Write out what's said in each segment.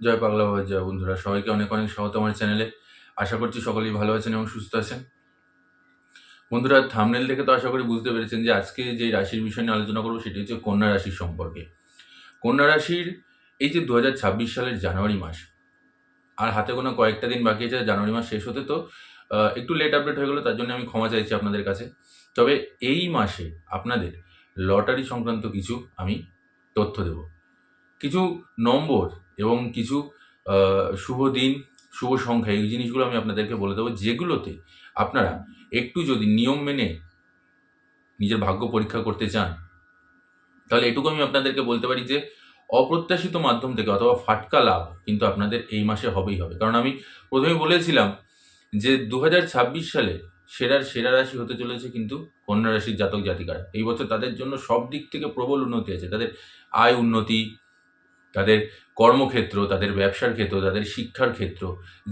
জয় পাগলা বাবা জয় বন্ধুরা। সবাইকে অনেক অনেক স্বাগত আমার চ্যানেলে। আশা করছি সকলেই ভালো আছেন এবং সুস্থ আছেন। বন্ধুরা থামনেল দেখে তো আশা করি বুঝতে পেরেছেন যে আজকে যে রাশির বিষয় নিয়ে আলোচনা করব সেটি হচ্ছে কন্যা রাশির সম্পর্কে। কন্যা রাশির এই যে দু হাজার ছাব্বিশ সালের জানুয়ারি মাস, আর হাতে কোনো কয়েকটা দিন বাকি আছে, জানুয়ারি মাস শেষ হতে তো একটু লেট আপডেট হয়ে গেলো, তার জন্য আমি ক্ষমা চাইছি আপনাদের কাছে। তবে এই মাসে আপনাদের লটারি সংক্রান্ত কিছু আমি তথ্য দেব। কিছু নম্বর এবং কিছু শুভ দিন, শুভ সংখ্যা, এই জিনিসগুলো আমি আপনাদেরকে বলে দেবো, যেগুলোতে আপনারা একটু যদি নিয়ম মেনে নিজের ভাগ্য পরীক্ষা করতে চান, তাহলে এটুকু আমি আপনাদেরকে বলতে পারি যে, অপ্রত্যাশিত মাধ্যম থেকে অথবা ফাটকা লাভ কিন্তু আপনাদের এই মাসে হবেই হবে। কারণ আমি প্রথমে বলেছিলাম যে দু হাজার ছাব্বিশ সালে সেরার সেরা রাশি হতে চলেছে কিন্তু কন্যা রাশির জাতক জাতিকারা। এই বছর তাদের জন্য সব দিক থেকে প্রবল উন্নতি আছে। তাদের আয় উন্নতি তাদের কর্মক্ষেত্র, তাদের ব্যবসার ক্ষেত্র, তাদের শিক্ষার ক্ষেত্র,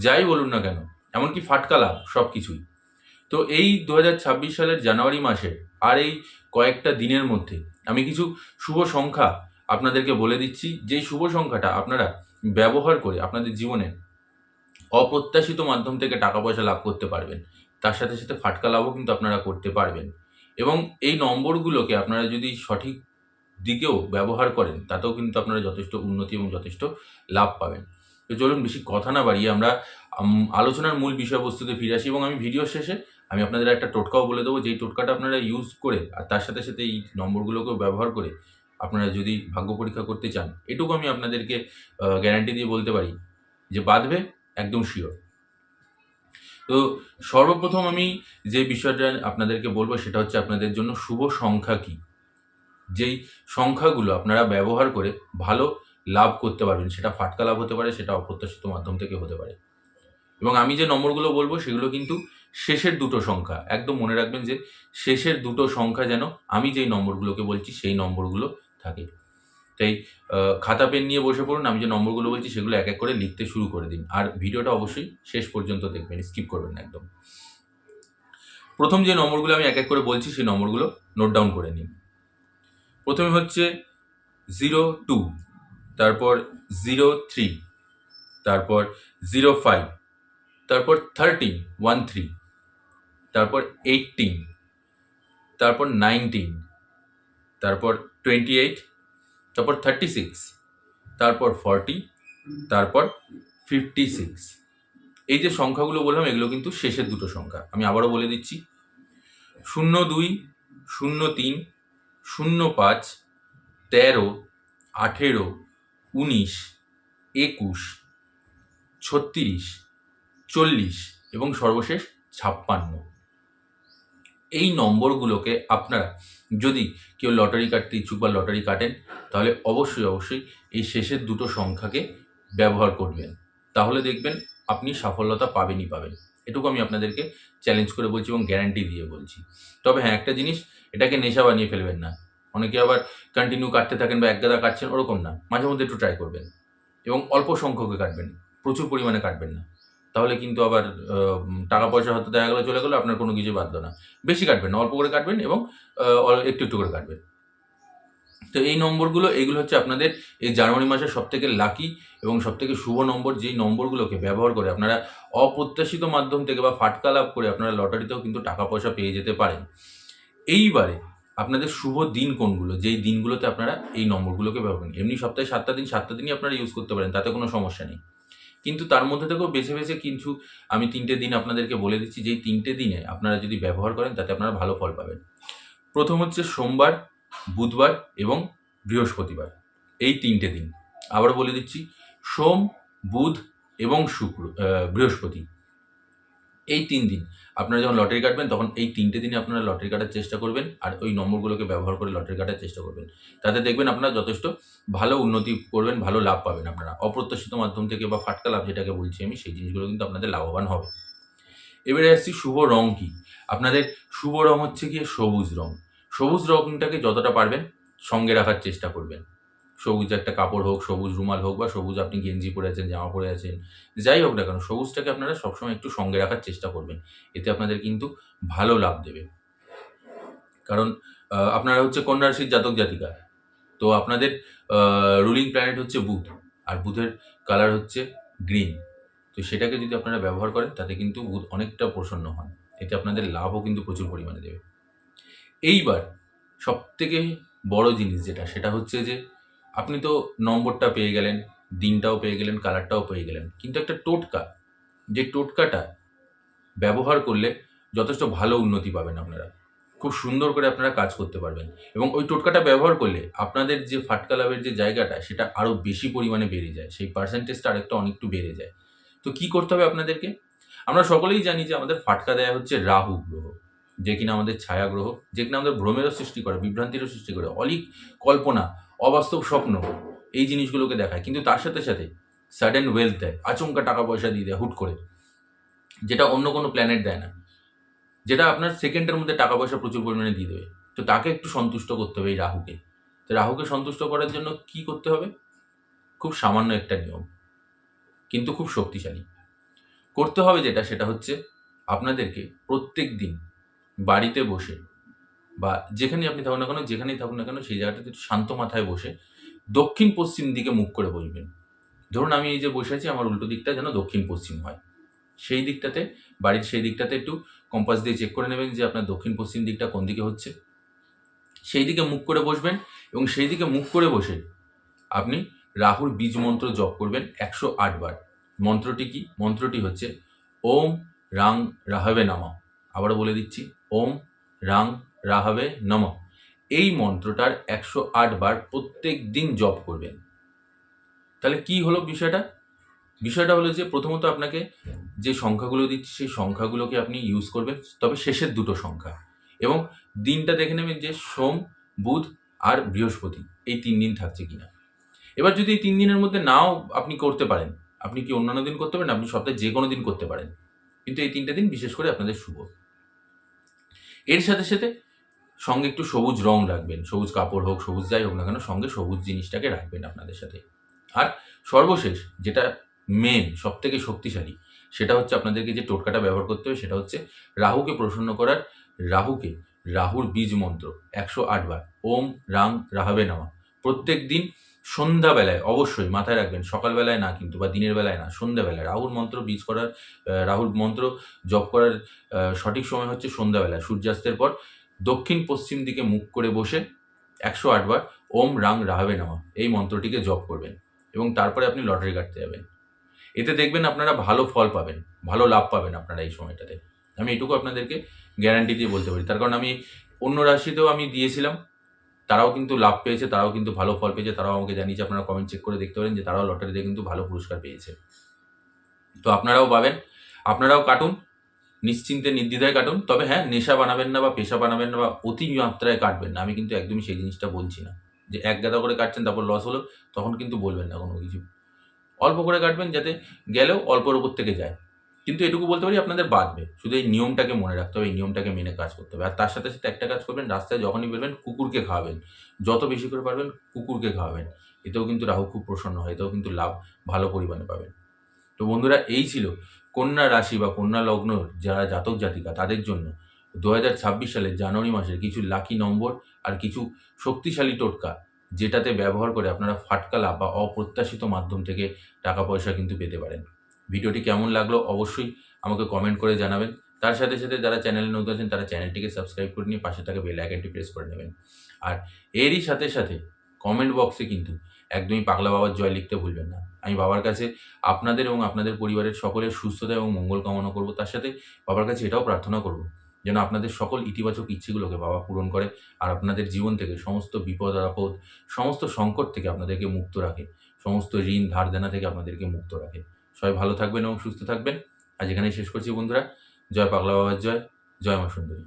যাই বলুন না কেন, এমনকি ফাটকা লাভ, সব কিছুই। তো এই দু হাজার ছাব্বিশ সালের জানুয়ারি মাসে আর এই কয়েকটা দিনের মধ্যে আমি কিছু শুভ সংখ্যা আপনাদেরকে বলে দিচ্ছি, যেই শুভ সংখ্যাটা আপনারা ব্যবহার করে আপনাদের জীবনে অপ্রত্যাশিত মাধ্যম থেকে টাকা পয়সা লাভ করতে পারবেন, তার সাথে সাথে ফাটকা লাভও কিন্তু আপনারা করতে পারবেন। এবং এই নম্বরগুলোকে আপনারা যদি সঠিক দিকেও ব্যবহার করেন, তাতেও কিন্তু আপনারা যথেষ্ট উন্নতি এবং যথেষ্ট লাভ পাবেন। তো চলুন বেশি কথা না বাড়িয়ে আমরা আলোচনার মূল বিষয়বস্তুতে ফিরে আসি এবং আমি ভিডিও শেষে আমি আপনাদের একটা টোটকাও বলে দেবো, যেই টোটকাটা আপনারা ইউজ করে আর তার সাথে সাথে এই নম্বরগুলোকেও ব্যবহার করে আপনারা যদি ভাগ্য পরীক্ষা করতে চান, এটুকু আমি আপনাদেরকে গ্যারান্টি দিয়ে বলতে পারি যে বাঁধবে একদম শিওর তো সর্বপ্রথম আমি যে বিষয়টা আপনাদেরকে বলব সেটা হচ্ছে আপনাদের জন্য শুভ সংখ্যা কি? যেই সংখ্যাগুলো আপনারা ব্যবহার করে ভালো লাভ করতে পারবেন, সেটা ফাটকা লাভ হতে পারে, সেটা অপ্রত্যাশিত মাধ্যম থেকে হতে পারে। এবং আমি যে নম্বরগুলো বলব, সেগুলো কিন্তু শেষের দুটো সংখ্যা। একদম মনে রাখবেন যে শেষের দুটো সংখ্যা যেন আমি যেই নম্বরগুলোকে বলছি, সেই নম্বরগুলো থাকে। তাই খাতা, পেন নিয়ে বসে পড়ুন, আমি যে নম্বরগুলো বলছি, সেগুলো এক এক করে লিখতে শুরু করে দিন। আর ভিডিওটা অবশ্যই শেষ পর্যন্ত দেখবেন, স্কিপ করবেন না একদম। প্রথম যে নম্বরগুলো আমি এক এক করে বলছি, সেই নম্বরগুলো নোট ডাউন করে নিন। প্রথমে হচ্ছে জিরো টু, তারপর জিরো থ্রি, তারপর জিরো ফাইভ, তারপর থার্টিন, ওয়ান থ্রি, তারপর এইটিন, তারপর নাইনটিন, তারপর টোয়েন্টি এইট, তারপর থার্টি সিক্স, তারপর ফর্টি, তারপর ফিফটি সিক্স। এই যে সংখ্যাগুলো বললাম, এগুলো কিন্তু শেষের দুটো সংখ্যা। আমি আবারও বলে দিচ্ছি। শূন্য দুই, শূন্য তিন শূন্য পাঁচ তেরো, আঠেরো, উনিশ, একুশ, ছত্রিশ, চল্লিশ এবং সর্বশেষ ছাপ্পান্ন। এই নম্বরগুলোকে আপনারা যদি কেউ লটারি কাটতে ইচ্ছুক বা লটারি কাটেন, তাহলে অবশ্যই অবশ্যই এই শেষের দুটো সংখ্যাকে ব্যবহার করবেন। তাহলে দেখবেন আপনি সাফল্যতা পাবেনই পাবেন। এটুকু আমি আপনাদেরকে চ্যালেঞ্জ করে বলছি এবং গ্যারান্টি দিয়ে বলছি। তবে হ্যাঁ একটা জিনিস, এটাকে নেশা বানিয়ে ফেলবেন না। অনেকে আবার কন্টিনিউ কাটতে থাকেন বা একগাদা কাটছেন, ওরকম না। মাঝে মধ্যে একটু ট্রাই করবেন। এবং অল্প সংখ্যকে কাটবেন। প্রচুর পরিমাণে কাটবেন না। তাহলে কিন্তু আবার টাকা পয়সা হয়তো দেখা গেলো, চলে গেলো, আপনার কোনো কিছু বাধ্য না। বেশি কাটবেন না, অল্প করে কাটবেন এবং একটু একটু করে কাটবেন। তো এই নম্বরগুলো এইগুলো হচ্ছে আপনাদের এই জানুয়ারি মাসের সব থেকে লাকি এবং সব থেকে শুভ নম্বর, যেই নম্বরগুলোকে ব্যবহার করে আপনারা অপ্রত্যাশিত মাধ্যম থেকে বা ফাটকা লাভ করে আপনারা লটারিতেও কিন্তু টাকা পয়সা পেয়ে যেতে পারেন। এইবারে আপনাদের শুভ দিন কোনগুলো? যেই দিনগুলোতে আপনারা এই নম্বরগুলোকে ব্যবহার করেন। এমনি সপ্তাহে সাতটা দিন, সাতটা দিনই আপনারা ইউজ করতে পারেন, তাতে কোনো সমস্যা নেই। কিন্তু তার মধ্যে থেকেও বেছে বেছে কিছু আমি তিনটে দিন আপনাদেরকে বলে দিচ্ছি, যেই তিনটে দিনে আপনারা যদি ব্যবহার করেন, তাতে আপনারা ভালো ফল পাবেন। প্রথম হচ্ছে সোমবার বুধবার এবং বৃহস্পতিবার, এই তিনটে দিন। আবার বলে দিচ্ছি, সোম, বুধ এবং শুক্র বৃহস্পতি। এই তিন দিন, আপনারা যখন লটারি কাটবেন, তখন এই তিনটে দিনে আপনারা লটারি কাটার চেষ্টা করবেন আর ওই নম্বরগুলোকে ব্যবহার করে লটারি কাটার চেষ্টা করবেন। তাতে দেখবেন আপনারা যথেষ্ট ভালো উন্নতি করবেন, ভালো লাভ পাবেন আপনারা। অপ্রত্যাশিত মাধ্যম থেকে বা ফাটকা লাভ যেটাকে বলছি আমি, সেই জিনিসগুলো কিন্তু আপনাদের লাভবান হবে। এবারে আসছি শুভ রং কি? আপনাদের শুভ রং হচ্ছে গিয়ে সবুজ রং। সবুজ রঙটাকে যতটা পারবেন সঙ্গে রাখার চেষ্টা করবেন। সবুজ একটা কাপড় হোক, সবুজ রুমাল হোক বা সবুজ আপনি গেঞ্জি পরে আছেন, জামা পরে আছেন, যাই হোক না কেন, সবুজটাকে আপনারা সবসময় একটু সঙ্গে রাখার চেষ্টা করবেন। এতে আপনাদের কিন্তু ভালো লাভ দেবে। কারণ আপনারা হচ্ছে কন্যা রাশির জাতক জাতিকা। তো আপনাদের রুলিং প্ল্যানেট হচ্ছে বুধ আর বুধের কালার হচ্ছে গ্রিন তো সেটাকে যদি আপনারা ব্যবহার করেন, তাতে কিন্তু বুধ অনেকটা প্রসন্ন হন। এতে আপনাদের লাভও কিন্তু প্রচুর পরিমাণে দেবে। এইবার সব থেকে বড় জিনিস যেটা, সেটা হচ্ছে যে, আপনি তো নম্বরটা পেয়ে গেলেন, দিনটাও পেয়ে গেলেন, কালারটাও পেয়ে গেলেন, কিন্তু একটা টোটকা, যে টোটকাটা ব্যবহার করলে যথেষ্ট ভালো উন্নতি পাবেন আপনারা। খুব সুন্দর করে আপনারা কাজ করতে পারবেন। এবং ওই টোটকাটা ব্যবহার করলে আপনাদের যে ফাটকা লাভের যে জায়গাটা, সেটা আরও বেশি পরিমাণে বেড়ে যায়। সেই পার্সেন্টেজটা আরেকটা অনেকটু বেড়ে যায়। তো কি করতে হবে আপনাদেরকে? আমরা সকলেই জানি যে আমাদের ফাটকা দেয়া হচ্ছে রাহু গ্রহ। যে কিনা আমাদের ছায়া গ্রহ যে কিনা আমাদের ভ্রমেরও সৃষ্টি করে, বিভ্রান্তিরও সৃষ্টি করে, অলিক কল্পনা, অবাস্তব স্বপ্ন, এই জিনিসগুলোকে দেখায়। কিন্তু তার সাথে সাথে সাডেন ওয়েলথ দেয়, আচমকা টাকা পয়সা দিয়ে দেয়, হুট করে। যেটা অন্য কোনো প্ল্যানেট দেয় না। যেটা আপনার সেকেন্ডের মধ্যে টাকা পয়সা প্রচুর পরিমাণে দিয়ে দেবে। তো তাকে একটু সন্তুষ্ট করতে হবে এই রাহুকে। তো রাহুকে সন্তুষ্ট করার জন্য কি করতে হবে? খুব সামান্য একটা নিয়ম, কিন্তু খুব শক্তিশালী। করতে হবে যেটা, সেটা হচ্ছে আপনাদেরকে প্রত্যেক দিন বাড়িতে বসে বা যেখানে আপনি থাকুন না কেন, যেখানেই থাকুন না কেন, সেই জায়গাটাতে একটু শান্ত মাথায় বসে দক্ষিণ পশ্চিম দিকে মুখ করে বসবেন ধরুন আমি এই যে বসে আছি, আমার উল্টো দিকটা যেন দক্ষিণ পশ্চিম হয়। সেই দিকটাতে, বাড়ির সেই দিকটাতে একটু কম্পাস দিয়ে চেক করে নেবেন যে আপনার দক্ষিণ পশ্চিম দিকটা কোন দিকে হচ্ছে। সেই দিকে মুখ করে বসবেন এবং সেই দিকে মুখ করে বসে আপনি রাহুর বীজ মন্ত্র জপ করবেন একশো বার। মন্ত্রটি কি? মন্ত্রটি হচ্ছে, ওম রাং রাহাবে নামা। আবারও বলে দিচ্ছি, ওম রাং রাহাবে নম। এই মন্ত্রটার একশো আট বার প্রত্যেক দিন জপ করবেন। তাহলে কি হলো বিষয়টা? বিষয়টা হলো যে প্রথমত আপনাকে যে সংখ্যাগুলো দিচ্ছি, সেই সংখ্যাগুলোকে আপনি ইউজ করবেন, তবে শেষের দুটো সংখ্যা। এবং দিনটা দেখে নেবেন যে সোম, বুধ আর বৃহস্পতি, এই তিন দিন থাকছে কিনা। এবার যদি এই তিন দিনের মধ্যে নাও আপনি করতে পারেন, আপনি কি অন্যান্য দিন করতে পারেন? আপনি সপ্তাহে যে কোনো দিন করতে পারেন। কিন্তু এই তিনটে দিন বিশেষ করে আপনাদের শুভ। এর সাথে সাথে সঙ্গে একটু সবুজ রং রাখবেন। সবুজ কাপড় হোক, সবুজ যাই হোক না কেন, সঙ্গে সবুজ জিনিসটাকে রাখবেন আপনাদের সাথে। আর সর্বশেষ যেটা মেন সব থেকে শক্তিশালী, সেটা হচ্ছে আপনাদেরকে যে টোটকাটা ব্যবহার করতে হবে, সেটা হচ্ছে রাহুকে প্রসন্ন করার রাহুকে রাহুর বীজ মন্ত্র একশো বার ওম রাং রাহাবে নামা। প্রত্যেক দিন সন্ধ্যাবেলায়, অবশ্যই মাথায় রাখবেন, সকালবেলায় না কিন্তু, বা দিনের বেলায় না, সন্ধ্যাবেলায়। রাহুর মন্ত্র বীজ করার রাহুর মন্ত্র জপ করার সঠিক সময় হচ্ছে সন্ধ্যাবেলায়। সূর্যাস্তের পর দক্ষিণ পশ্চিম দিকে মুখ করে বসে একশো আটবার ওম রাং রাহাবে নামা, এই মন্ত্রটিকে জপ করবেন এবং তারপরে আপনি লটারি কাটতে যাবেন। এতে দেখবেন আপনারা ভালো ফল পাবেন, ভালো লাভ পাবেন আপনারা এই সময়টাতে। আমি এটুকু আপনাদেরকে গ্যারান্টি দিয়ে বলতে পারি। তার কারণ আমি অন্য রাশিতেও আমি দিয়েছিলাম তারাও কিন্তু লাভ পেয়েছে, তারাও কিন্তু ভালো ফল পেয়েছে, তারাও আমাকে জানিয়েছে, আপনারা কমেন্ট চেক করে দেখতে পারেন যে তারাও লটারিতে কিন্তু ভালো পুরস্কার পেয়েছে। তো আপনারাও পাবেন, আপনারাও কাটুন, নিশ্চিন্তে নির্দ্বিধায় কাটুন, তবে হ্যাঁ নেশা বানাবেন না বা পেশা বানাবেন না বা অতি মাত্রায় কাটবেন না, আমি কিন্তু একদমই সেই জিনিসটা বলছি না। যে এক গাদা করে কাটছেন, তারপর লস হলো, তখন কিন্তু বলবেন না কোনো কিছু। অল্প করে কাটবেন যাতে গেলেও অল্পর উপর থেকে যায়। কিন্তু এটুকু বলতে পারি আপনাদের বাঁধবে শুধু এই নিয়মটাকে মনে রাখতে হবে, এই নিয়মটাকে মেনে কাজ করতে হবে। আর তার সাথে সাথে একটা কাজ করবেন, রাস্তায় যখনই বেরবেন, কুকুরকে খাওয়াবেন। যত বেশি করে পারবেন, কুকুরকে খাওয়াবেন। এতেও কিন্তু রাহু খুব প্রসন্ন হয়, এতেও কিন্তু লাভ ভালো পরিমাণে পাবেন। তো বন্ধুরা, এই ছিল কন্যা রাশি বা কন্যা লগ্ন, যারা জাতক জাতিকা, তাদের জন্য দু হাজার ছাব্বিশ সালের জানুয়ারি মাসের কিছু লাকি নম্বর আর কিছু শক্তিশালী টোটকা, যেটাতে ব্যবহার করে আপনারা ফাটকা লাভ বা অপ্রত্যাশিত মাধ্যম থেকে টাকা পয়সা কিন্তু পেতে পারেন। ভিডিওটি কেমন লাগল অবশ্যই আমাকে কমেন্ট করে জানাবেন। তার সাথে সাথে যারা চ্যানেলে নতুন আছেন, তারা চ্যানেলটিকে সাবস্ক্রাইব করে নিয়ে পাশে থাকা বেল আইকনটি প্রেস করে নেবেন। আর এরই সাথে সাথে কমেন্ট বক্সে কিন্তু একদমই পাগলা বাবার জয় লিখতে ভুলবেন না। আমি বাবার কাছে আপনাদের এবং আপনাদের পরিবারের সকলের সুস্থতা এবং মঙ্গল কামনা করব। তার সাথে বাবার কাছে এটাও প্রার্থনা করব যেন আপনাদের সকল ইতিবাচক ইচ্ছেগুলোকে বাবা পূরণ করে আর আপনাদের জীবন থেকে সমস্ত বিপদ, আপদ, সমস্ত সংকট থেকে আপনাদেরকে মুক্ত রাখে। সমস্ত ঋণ ধার দেনা থেকে আপনাদেরকে মুক্ত রাখে। সবাই ভালো থাকবেন এবং সুস্থ থাকবেন। আজ এখানেই শেষ করছি বন্ধুরা। জয় পাগলা বাবার জয়। জয় মা সুন্দরী।